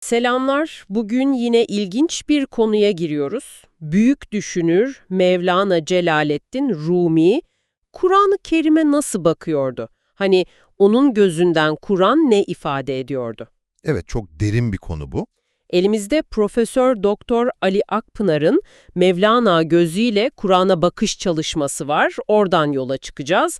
Selamlar. Bugün yine ilginç bir konuya giriyoruz. Büyük düşünür Mevlana Celaleddin Rumi, Kur'an-ı Kerim'e nasıl bakıyordu? Hani onun gözünden Kur'an ne ifade ediyordu? Evet, çok derin bir konu bu. Elimizde Profesör Doktor Ali Akpınar'ın Mevlana gözüyle Kur'an'a bakış çalışması var. Oradan yola çıkacağız.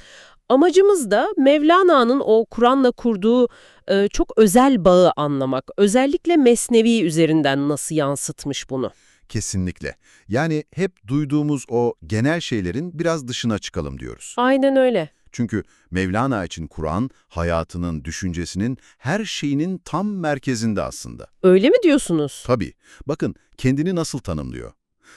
Amacımız da Mevlana'nın o Kur'an'la kurduğu e, çok özel bağı anlamak. Özellikle Mesnevi üzerinden nasıl yansıtmış bunu. Kesinlikle. Yani hep duyduğumuz o genel şeylerin biraz dışına çıkalım diyoruz. Aynen öyle. Çünkü Mevlana için Kur'an, hayatının, düşüncesinin, her şeyinin tam merkezinde aslında. Öyle mi diyorsunuz? Tabii. Bakın kendini nasıl tanımlıyor?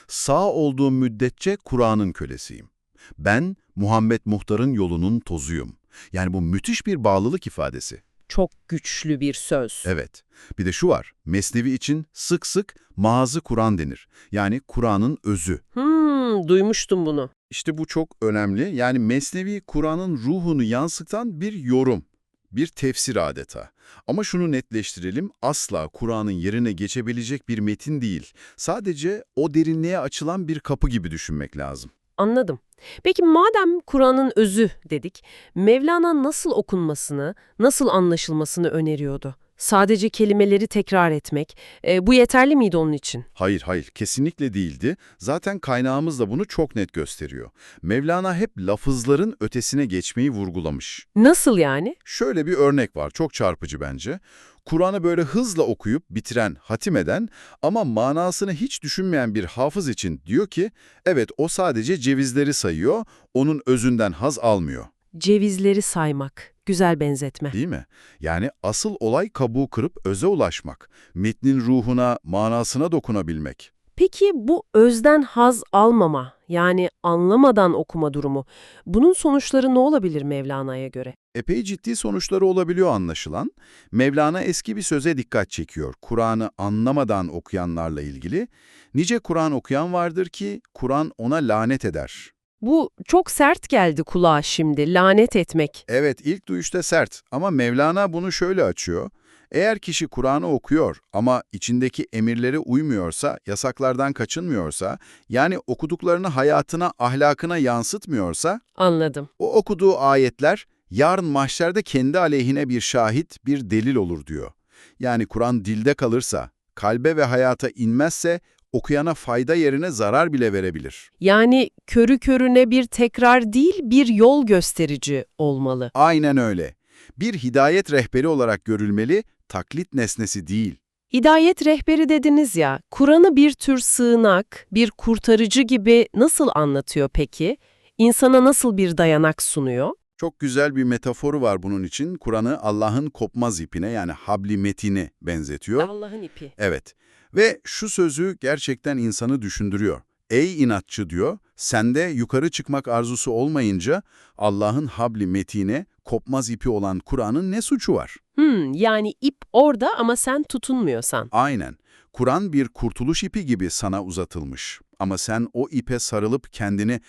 Sağ olduğum müddetçe Kur'an'ın kölesiyim. Ben Muhammed Muhtar'ın yolunun tozuyum. Yani bu müthiş bir bağlılık ifadesi. Çok güçlü bir söz. Evet. Bir de şu var. Mesnevi için sık sık mazı Kur'an denir. Yani Kur'an'ın özü. Hmm, duymuştum bunu. İşte bu çok önemli. Yani Mesnevi Kur'an'ın ruhunu yansıtan bir yorum, bir tefsir adeta. Ama şunu netleştirelim, asla Kur'an'ın yerine geçebilecek bir metin değil. Sadece o derinliğe açılan bir kapı gibi düşünmek lazım. Anladım. Peki madem Kur'an'ın özü dedik, Mevlana nasıl okunmasını, nasıl anlaşılmasını öneriyordu? Sadece kelimeleri tekrar etmek, e, bu yeterli miydi onun için? Hayır, hayır, kesinlikle değildi. Zaten kaynağımız da bunu çok net gösteriyor. Mevlana hep lafızların ötesine geçmeyi vurgulamış. Nasıl yani? Şöyle bir örnek var, çok çarpıcı bence. Kur'an'ı böyle hızla okuyup bitiren, hatim eden ama manasını hiç düşünmeyen bir hafız için diyor ki, evet o sadece cevizleri sayıyor, onun özünden haz almıyor. Cevizleri saymak. Güzel benzetme. Değil mi? Yani asıl olay kabuğu kırıp öze ulaşmak, metnin ruhuna, manasına dokunabilmek. Peki bu özden haz almama, yani anlamadan okuma durumu, bunun sonuçları ne olabilir Mevlana'ya göre? Epey ciddi sonuçları olabiliyor anlaşılan. Mevlana eski bir söze dikkat çekiyor. Kur'an'ı anlamadan okuyanlarla ilgili. Nice Kur'an okuyan vardır ki Kur'an ona lanet eder. Bu çok sert geldi kulağa şimdi, lanet etmek. Evet ilk duyuşta sert ama Mevlana bunu şöyle açıyor. Eğer kişi Kur'an'ı okuyor ama içindeki emirlere uymuyorsa, yasaklardan kaçınmıyorsa, yani okuduklarını hayatına, ahlakına yansıtmıyorsa, Anladım. o okuduğu ayetler yarın mahşerde kendi aleyhine bir şahit, bir delil olur diyor. Yani Kur'an dilde kalırsa, kalbe ve hayata inmezse okuyana fayda yerine zarar bile verebilir. Yani körü körüne bir tekrar değil, bir yol gösterici olmalı. Aynen öyle. Bir hidayet rehberi olarak görülmeli, taklit nesnesi değil. Hidayet rehberi dediniz ya, Kur'an'ı bir tür sığınak, bir kurtarıcı gibi nasıl anlatıyor peki? İnsana nasıl bir dayanak sunuyor? Çok güzel bir metaforu var bunun için. Kur'an'ı Allah'ın kopmaz ipine yani habli metine benzetiyor. Allah'ın ipi. Evet. Ve şu sözü gerçekten insanı düşündürüyor. Ey inatçı diyor, sende yukarı çıkmak arzusu olmayınca Allah'ın habli metine, kopmaz ipi olan Kur'an'ın ne suçu var? Hmm, yani ip orada ama sen tutunmuyorsan. Aynen. Kur'an bir kurtuluş ipi gibi sana uzatılmış. Ama sen o ipe sarılıp kendini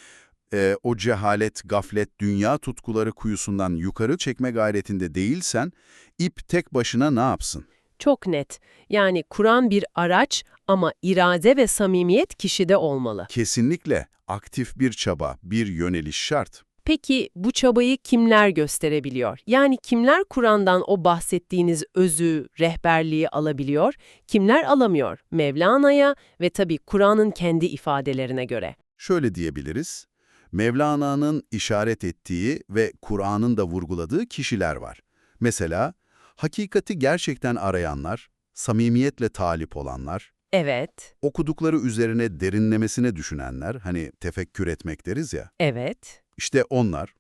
e, o cehalet, gaflet, dünya tutkuları kuyusundan yukarı çekme gayretinde değilsen, ip tek başına ne yapsın? Çok net. Yani Kur'an bir araç ama irade ve samimiyet kişide olmalı. Kesinlikle aktif bir çaba, bir yöneliş şart. Peki bu çabayı kimler gösterebiliyor? Yani kimler Kur'an'dan o bahsettiğiniz özü, rehberliği alabiliyor, kimler alamıyor? Mevlana'ya ve tabii Kur'an'ın kendi ifadelerine göre. Şöyle diyebiliriz, Mevlana'nın işaret ettiği ve Kur'an'ın da vurguladığı kişiler var. Mesela, hakikati gerçekten arayanlar, samimiyetle talip olanlar, Evet, okudukları üzerine derinlemesine düşünenler, hani tefekkür etmek deriz ya, evet. işte onlar,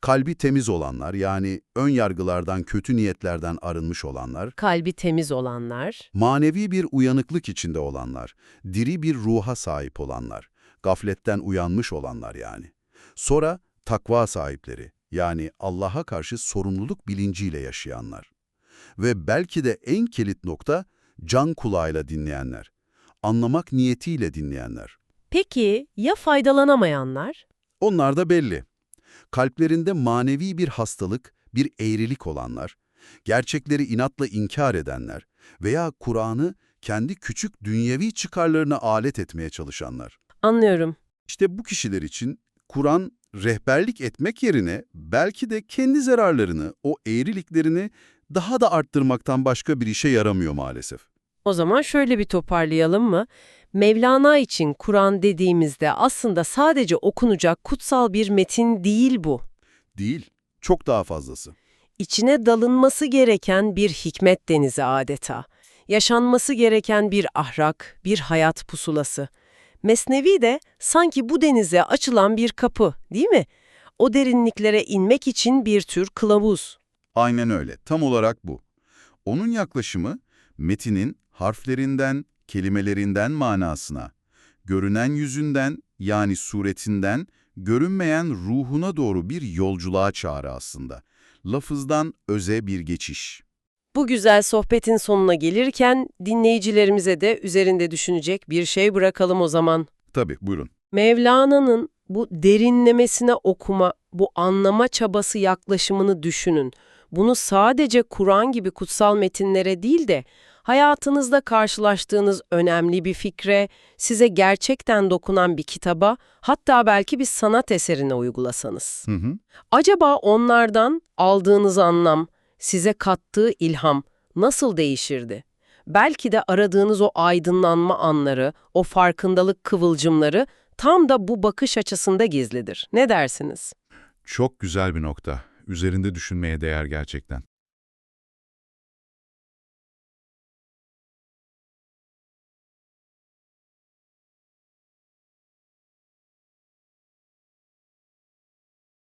kalbi temiz olanlar yani ön yargılardan, kötü niyetlerden arınmış olanlar, Kalbi temiz olanlar. manevi bir uyanıklık içinde olanlar, diri bir ruha sahip olanlar, gafletten uyanmış olanlar yani. Sonra takva sahipleri yani Allah'a karşı sorumluluk bilinciyle yaşayanlar. Ve belki de en kilit nokta can kulağıyla dinleyenler, anlamak niyetiyle dinleyenler. Peki ya faydalanamayanlar? Onlar da belli. Kalplerinde manevi bir hastalık, bir eğrilik olanlar, gerçekleri inatla inkar edenler, Veya Kur'an'ı kendi küçük dünyevi çıkarlarına alet etmeye çalışanlar. Anlıyorum. İşte bu kişiler için Kur'an rehberlik etmek yerine belki de kendi zararlarını, o eğriliklerini daha da arttırmaktan başka bir işe yaramıyor maalesef. O zaman şöyle bir toparlayalım mı? Mevlana için Kur'an dediğimizde aslında sadece okunacak kutsal bir metin değil bu. Değil, çok daha fazlası. İçine dalınması gereken bir hikmet denizi adeta. Yaşanması gereken bir ahrak, bir hayat pusulası. Mesnevi de sanki bu denize açılan bir kapı, değil mi? O derinliklere inmek için bir tür kılavuz. Aynen öyle, tam olarak bu. Onun yaklaşımı, metinin harflerinden, kelimelerinden manasına, görünen yüzünden yani suretinden, görünmeyen ruhuna doğru bir yolculuğa çağrı aslında. Lafızdan öze bir geçiş. Bu güzel sohbetin sonuna gelirken dinleyicilerimize de üzerinde düşünecek bir şey bırakalım o zaman. Tabii, buyurun. Mevlana'nın bu derinlemesine okuma, bu anlama çabası yaklaşımını düşünün. Bunu sadece Kur'an gibi kutsal metinlere değil de hayatınızda karşılaştığınız önemli bir fikre, size gerçekten dokunan bir kitaba, hatta belki bir sanat eserine uygulasanız. Hı hı. Acaba onlardan aldığınız anlam, size kattığı ilham nasıl değişirdi? Belki de aradığınız o aydınlanma anları, o farkındalık kıvılcımları tam da bu bakış açısında gizlidir. Ne dersiniz? Çok güzel bir nokta. Üzerinde düşünmeye değer gerçekten.